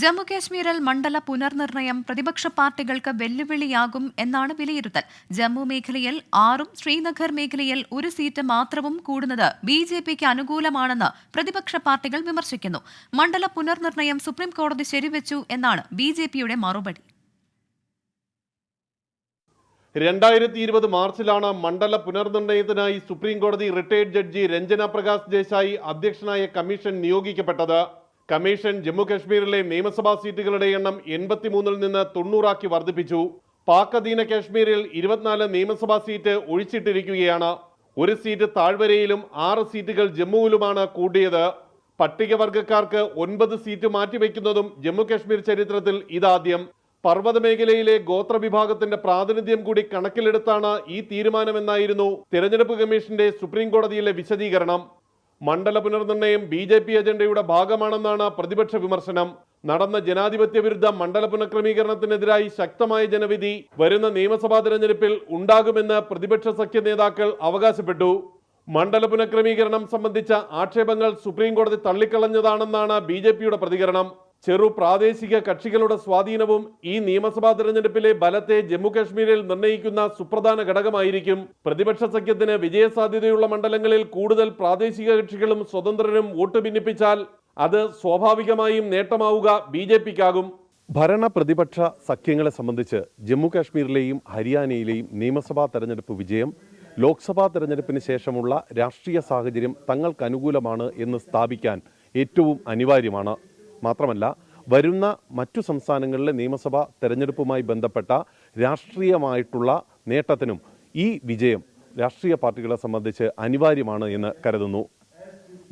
ജമ്മു കാശ്മീരിൽ മണ്ഡല പുനർനിർണയം പ്രതിപക്ഷ പാർട്ടികൾക്ക് വെല്ലുവിളിയാകും എന്നാണ് വിലയിരുത്തൽ. ജമ്മു മേഖലയിൽ ആറും ശ്രീനഗർ മേഖലയിൽ ഒരു സീറ്റ് മാത്രവും കൂടുന്നത് ബി ജെ പിക്ക് അനുകൂലമാണെന്ന് പ്രതിപക്ഷ പാർട്ടികൾ വിമർശിക്കുന്നു. മണ്ഡല പുനർനിർണയം സുപ്രീം കോടതി ശരിവെച്ചു എന്നാണ് ബി ജെ പിയുടെ മറുപടി. രണ്ടായിരത്തി ഇരുപത് മാർച്ചിലാണ് മണ്ഡല പുനർനിർണയത്തിനായി സുപ്രീം കോടതി റിട്ടയർഡ് ജഡ്ജി രഞ്ജന പ്രകാശ് ദേശായി അധ്യക്ഷനായ കമ്മീഷൻ നിയോഗിക്കപ്പെട്ടത്. കമ്മീഷൻ ജമ്മു കശ്മീരിലെ നിയമസഭാ സീറ്റുകളുടെ എണ്ണം എൺപത്തിമൂന്നിൽ നിന്ന് തൊണ്ണൂറാക്കി വർദ്ധിപ്പിച്ചു. പാക് അധീന കാശ്മീരിൽ ഇരുപത്തിനാല് നിയമസഭാ സീറ്റ് ഒഴിച്ചിട്ടിരിക്കുകയാണ്. ഒരു സീറ്റ് താഴ്വരയിലും ആറ് സീറ്റുകൾ ജമ്മുവിലുമാണ് കൂട്ടിയത്. പട്ടികവർഗക്കാർക്ക് ഒൻപത് സീറ്റ് മാറ്റിവെക്കുന്നതും ജമ്മു കശ്മീർ ചരിത്രത്തിൽ ഇതാദ്യം. പർവത മേഖലയിലെ ഗോത്ര വിഭാഗത്തിന്റെ പ്രാതിനിധ്യം കൂടി കണക്കിലെടുത്താണ് ഈ തീരുമാനമെന്നായിരുന്നു തിരഞ്ഞെടുപ്പ് കമ്മീഷന്റെ സുപ്രീം കോടതിയിലെ വിശദീകരണം. മണ്ഡല പുനർനിർണയം ബി ജെ പി അജണ്ടയുടെ ഭാഗമാണെന്നാണ് പ്രതിപക്ഷ വിമർശനം. നടന്ന ജനാധിപത്യ വിരുദ്ധ മണ്ഡല പുനഃക്രമീകരണത്തിനെതിരായി ശക്തമായ ജനവിധി വരുന്ന നിയമസഭാ തെരഞ്ഞെടുപ്പിൽ ഉണ്ടാകുമെന്ന് പ്രതിപക്ഷ സഖ്യ നേതാക്കൾ അവകാശപ്പെട്ടു. മണ്ഡല പുനഃക്രമീകരണം സംബന്ധിച്ച ആക്ഷേപങ്ങൾ സുപ്രീം കോടതി തള്ളിക്കളഞ്ഞതാണെന്നാണ് ബി പ്രതികരണം. ചെറു പ്രാദേശിക കക്ഷികളുടെ സ്വാധീനവും ഈ നിയമസഭാ തെരഞ്ഞെടുപ്പിലെ ബലത്തെ ജമ്മു കാശ്മീരിൽ നിർണയിക്കുന്ന സുപ്രധാന ഘടകമായിരിക്കും. പ്രതിപക്ഷ സഖ്യത്തിന് വിജയസാധ്യതയുള്ള മണ്ഡലങ്ങളിൽ കൂടുതൽ പ്രാദേശിക കക്ഷികളും സ്വതന്ത്രരും വോട്ട് ഭിന്നിപ്പിച്ചാൽ അത് സ്വാഭാവികമായും നേട്ടമാവുക ബി ജെ പിക്കാകും. ഭരണ പ്രതിപക്ഷ സഖ്യങ്ങളെ സംബന്ധിച്ച് ജമ്മുകാശ്മീരിലെയും ഹരിയാനയിലെയും നിയമസഭാ തെരഞ്ഞെടുപ്പ് വിജയം ലോക്സഭാ തെരഞ്ഞെടുപ്പിന് ശേഷമുള്ള രാഷ്ട്രീയ സാഹചര്യം തങ്ങൾക്ക് അനുകൂലമാണ് എന്ന് സ്ഥാപിക്കാൻ ഏറ്റവും അനിവാര്യമാണ്. മാത്രമല്ല വരുന്ന മറ്റു സംസ്ഥാനങ്ങളിലെ നിയമസഭാ തെരഞ്ഞെടുപ്പുമായി ബന്ധപ്പെട്ട രാഷ്ട്രീയമായിട്ടുള്ള നേട്ടത്തിനും ഈ വിജയം രാഷ്ട്രീയ പാർട്ടികളെ സംബന്ധിച്ച് അനിവാര്യമാണ് എന്ന് കരുതുന്നു.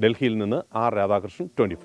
ഡൽഹിയിൽ നിന്ന് ആർ രാധാകൃഷ്ണൻ ട്വന്റി